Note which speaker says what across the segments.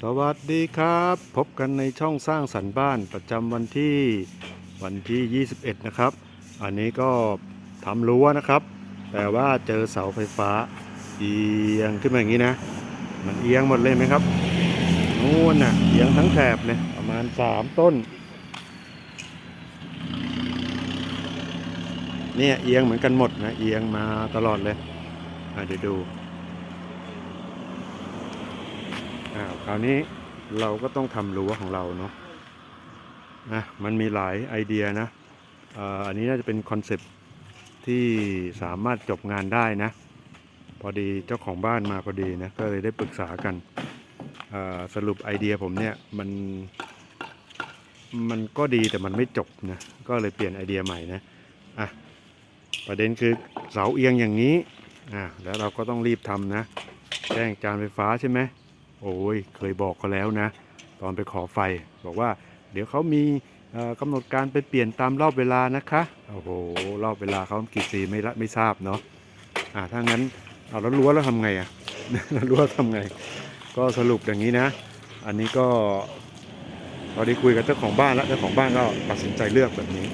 Speaker 1: สวัสดีครับ พบกันในช่องสร้างสรรค์บ้านประจำวันที่วันที่ 21 นะครับ อันนี้ก็ทำรั้วนะครับ แต่ว่าเจอเสาไฟฟ้า เอียงขึ้นมาอย่างนี้นะ มันเอียงหมดเลยไหมครับนู่นน่ะเอียงทั้งแถบเลยประมาณ 3 ต้น เนี่ยเอียงเหมือนกันหมดนะ เอียงมาตลอดเลยเดี๋ยวดู อ้าวคราวนี้เราก็ต้องทำรั้วของเราเนาะนะมันมีหลายไอเดียนะอันนี้น่าจะเป็นคอนเซปที่สามารถจบงานได้นะ พอดีเจ้าของบ้านมาพอดีนะ ก็เลยได้ปรึกษากันสรุปไอเดียผมเนี่ยมันมันก็ดีแต่มันไม่จบนะ ก็เลยเปลี่ยนไอเดียใหม่นะอะประเด็นคือเสาเอียงอย่างนี้อะแล้วเราก็ต้องรีบทำนะ แจ้งการไฟฟ้าใช่ไหม โอ้ยเคยบอกเขาแล้วนะ ตอนไปขอไฟ บอกว่า เดี๋ยวเขามีกำหนดการไปเปลี่ยนตามรอบเวลานะคะโอ้โหรอบเวลาเขากี่สีไม่ละไม่ทราบเนาะอ่าถ้างั้นเอาแล้วรั้วแล้วทำไงอะแล้วรั้วทำไง ก็สรุปอย่างนี้นะ อันนี้ก็พอได้คุยกับเจ้าของบ้านแล้วเจ้าของบ้านก็ตัดสินใจเลือกแบบนี้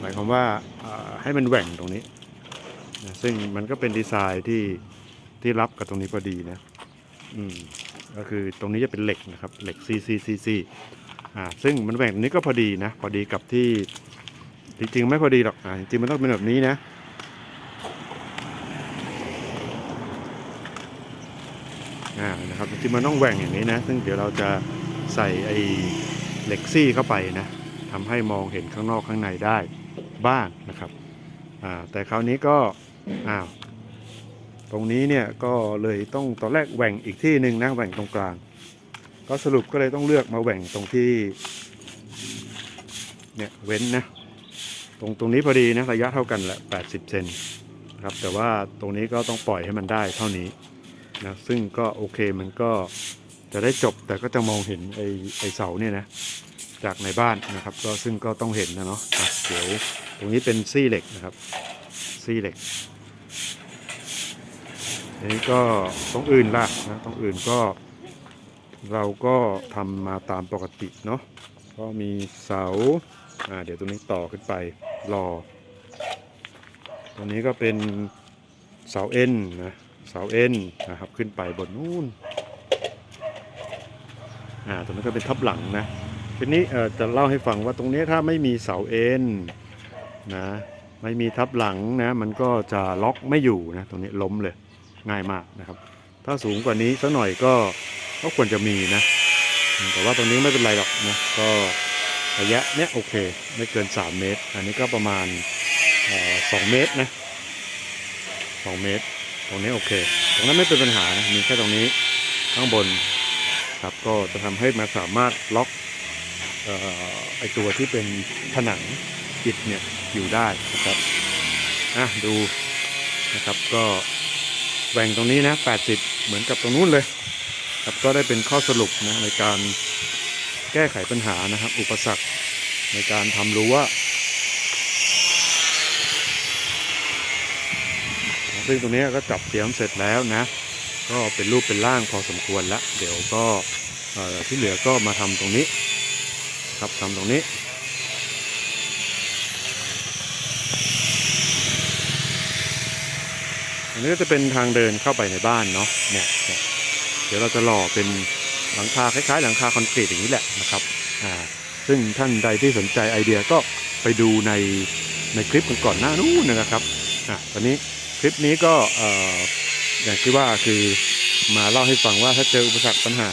Speaker 1: หมายความว่าให้มันแหว่งตรงนี้ซึ่งมันก็เป็นดีไซน์ที่ที่รับกับตรงนี้พอดีนะ อืม ก็คือตรงนี้จะเป็นเหล็กนะครับเหล็ก CCCC อ่าซึ่งมันแหว่งตรงนี้ก็พอดีนะ พอดีกับที่จริงๆ ไม่พอดีหรอกอ่าจริงๆมันต้องเป็นแบบนี้นะอ่านะครับจริงๆมันต้องแหว่งอย่างนี้นะ ซึ่งเดี๋ยวเราจะใส่ไอ้เหล็กซี่เข้าไปนะทำให้มองเห็นข้างนอกข้างในได้บ้างนะครับอ่าแต่คราวนี้ก็อ้าว ตรงนี้เนี่ยก็เลยต้องตอนแรกแหว่งอีกที่หนึ่งนะแหว่งตรงกลาง ก็สรุปก็เลยต้องเลือกมาแหว่งตรงที่เนี่ยเว้นนะตรงตรงนี้พอดีนะระยะเท่ากันแหละ 80 เซนครับแต่ว่าตรงนี้ก็ต้องปล่อยให้มันได้เท่านี้นะซึ่งก็โอเคมันก็จะได้จบแต่ก็จะมองเห็นไอ้ไอ้เสาเนี่ยนะจากในบ้านนะครับ ก็ซึ่งก็ต้องเห็นนะเนาะอะเดี๋ยวตรงนี้เป็นซี่เหล็กนะครับซี่เหล็ก อันนี้ก็ตรงอื่นล่ะนะตรงอื่นก็ เราก็ทำมาตามปกติเนาะก็มีเสาอ่าเดี๋ยวตรงนี้ต่อขึ้นไปรอตรงนี้ก็เป็นเสาเอ็นนะเสาเอ็นนะครับขึ้นไปบนนู้นอ่าตรงนี้นก็เป็นทับหลังนะทีนี้เอ่อจะเล่าให้ฟังว่าตรงนี้ถ้าไม่มีเสาเอ็นนะไม่มีทับหลังนะมันก็จะล็อกไม่อยู่นะตรงนี้ล้มเลย ง่ายมากนะครับ ถ้าสูงกว่านี้สักหน่อยก็ก็ควรจะมีนะ แต่ว่าตรงนี้ไม่เป็นไรหรอกนะก็ระยะเนี้ยโอเค ไม่เกิน 3 เมตร อันนี้ก็ประมาณเอ่อ2เมตรนะ2เมตร ตรงนี้โอเค ตรงนั้นไม่เป็นปัญหานะมีแค่ตรงนี้ข้างบนครับก็จะทำให้มันสามารถล็อกออไอตัวที่เป็นผนังอิฐเนี่ยอยู่ได้นะครับอะดูนะครับก็ แหว่งตรงนี้นะ 80 เหมือนกับตรงนู้นเลย ครับก็ได้เป็นข้อสรุปนะในการแก้ไขปัญหานะครับ อุปสรรคในการทำรั้วซึ่งตรงนี้ก็จับเตรียมเสร็จแล้วนะ ก็เป็นรูปเป็นร่างพอสมควรแล้ว เดี๋ยวก็ที่เหลือก็มาทำตรงนี้ ครับทำตรงนี้ อันนี้ก็จะเป็นทางเดินเข้าไปในบ้านเนาะเนี่ยเดี๋ยวเราจะหล่อเป็นหลังคาคล้ายๆ หลังคาคอนกรีตอย่างนี้แหละนะครับอ่าซึ่งท่านใดที่สนใจไอเดียก็ไปดูในในคลิปกันก่อนหน้านู้นนะครับอะตอนนี้คลิปนี้ก็เอ่ออย่างที่ว่าคือมาเล่าให้ฟังว่าถ้าเจออุปสรรคปัญหา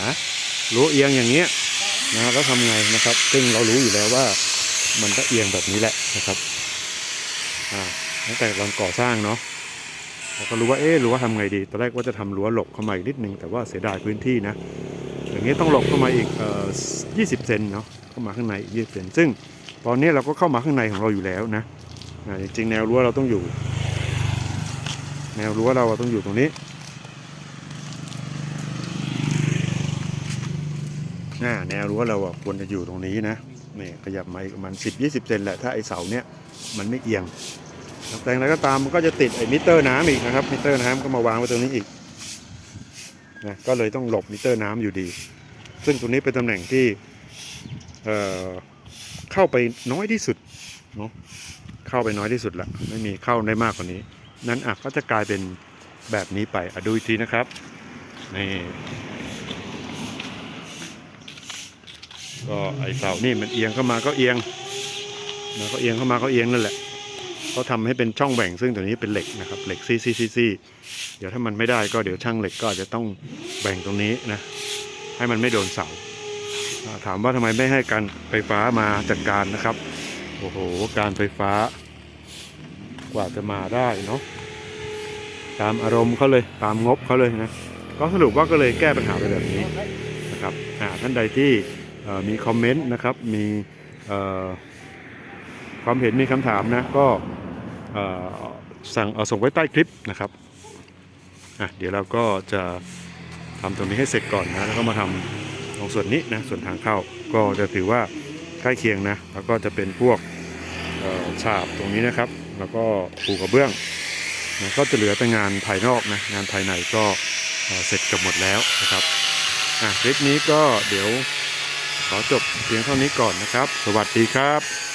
Speaker 1: รั้วเอียงอย่างเงี้ยนะก็ทำไงนะครับ ซึ่งเรารู้อยู่แล้วว่ามันก็เอียงแบบนี้แหละนะครับอ่าตั้งแต่ตอนก่อสร้างเนาะ เราก็รู้ว่าเอ๊ะรู้ว่าทำไงดี ตอนแรกว่าจะทำรั้วหลบเข้ามาอีกนิดนึงแต่ว่าเสียดายพื้นที่นะ อย่างนี้ต้องหลบเข้ามาอีกเอ่อ20เซนเนาะ เข้ามาข้างในอีก20เซน ซึ่งตอนนี้เราก็เข้ามาข้างในของเราอยู่แล้วนะจริงๆแนวรั้วเราต้องอยู่ แนวรั้วเราต้องอยู่ตรงนี้แนวรั้วเราควรจะอยู่ตรงนี้นะนี่ขยับมาอีกประมาณ10-20 เซนแหละถ้าไอเสาเนี้ยมันไม่เอียง แต่อย่างไรก็ตามมันก็จะติดไอ้มิเตอร์น้ำอีกนะครับ มิเตอร์น้ำก็มาวางไว้ตรงนี้อีกนะก็เลยต้องหลบมิเตอร์น้ำอยู่ดี ซึ่งตรงนี้เป็นตำแหน่งที่เอ่อเข้าไปน้อยที่สุดเนาะเข้าไปน้อยที่สุดละไม่มีเข้าได้มากกว่านี้ นั้นอะก็จะกลายเป็นแบบนี้ไปอดูอีกทีนะครับนี่ก็ไอเสานี่มันเอียงเข้ามาก็เอียงนะก็เอียงเข้ามาก็เอียงนั่นแหละ ก็ทำให้เป็นช่องแบ่งซึ่งตัวนี้เป็นเหล็กนะครับเหล็กซี่ซี่ซี่ซี่เดี๋ยวถ้ามันไม่ได้ก็เดี๋ยวช่างเหล็กก็อาจจะต้องแบ่งตรงนี้นะให้มันไม่โดนเสาถามว่าทำไมไม่ให้การไฟฟ้ามาจัดการนะครับโอ้โหการไฟฟ้ากว่าจะมาได้เนาะตามอารมณ์เขาเลยตามงบเขาเลยนะก็สรุปว่าก็เลยแก้ปัญหาไปแบบนี้นะครับท่านใดที่มีคอมเมนต์นะครับมีอ ความเห็นมีคำถามนะก็สั่งเอาส่งไว้ใต้คลิปนะครับอะเดี๋ยวเราก็จะทำตรงนี้ให้เสร็จก่อนนะแล้วก็มาทำตรงส่วนนี้นะส่วนทางเข้าก็จะถือว่าใกล้เคียงนะแล้วก็จะเป็นพวกฉาบตรงนี้นะครับ แล้วก็ปูกระเบื้องนะก็จะเหลือแต่งานภายนอกนะงานภายในก็เเสร็จเกับหมดแล้วนะครับอะคลิปนี้ก็เดี๋ยวขอจบเพียงเท่านี้ก่อนนะครับ สวัสดีครับ